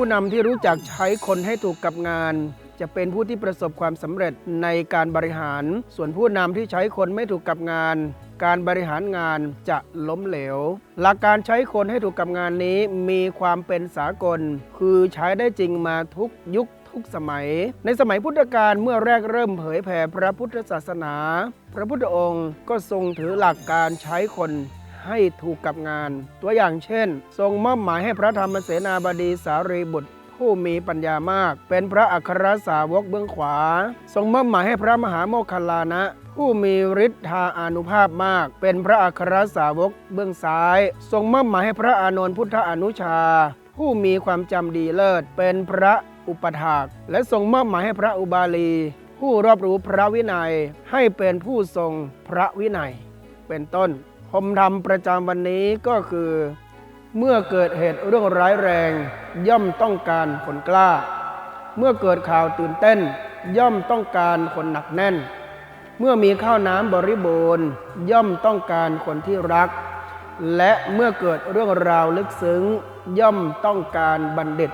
ผู้นำที่รู้จักใช้คนให้ถูกกับงาน จะเป็นผู้ที่ประสบความสำเร็จในการบริหาร ส่วนผู้นำที่ใช้คนไม่ถูกกับงาน การบริหารงานจะล้มเหลว หลักการใช้คนให้ถูกกับงานนี้มีความเป็นสากล คือใช้ได้จริงมาทุกยุคทุกสมัย ในสมัยพุทธกาลเมื่อแรกเริ่มเผยแผ่พระพุทธศาสนา พระพุทธองค์ก็ทรงถือหลักการใช้คน ให้ถูกกับงาน ตัวอย่างเช่น ทรงมอบหมายให้พระธรรมเสนาบดีสารีบุตรผู้มีปัญญามาก เป็นพระอัครสาวกเบื้องขวา ทรงมอบหมายให้พระมหาโมคคัลลานะ ผู้มีฤทธาอนุภาพมาก เป็นพระอัครสาวกเบื้องซ้าย ทรงมอบหมายให้พระอานนท์พุทธอนุชา ผู้มีความจำดีเลิศ เป็นพระอุปถาก และทรงมอบหมายให้พระอุบาลี ผู้รอบรู้พระวินัยให้เป็นผู้ทรงพระวินัย เป็นต้น ผมทำประจำวันนี้ก็คือ เมื่อเกิดเหตุเรื่องร้ายแรง ย่อมต้องการคนกล้า เมื่อเกิดข่าวตื่นเต้น ย่อมต้องการคนหนักแน่น เมื่อมีข้าวน้ำบริบูรณ์ ย่อมต้องการคนที่รัก และเมื่อเกิดเรื่องราวลึกซึ้ง ย่อมต้องการบัณฑิต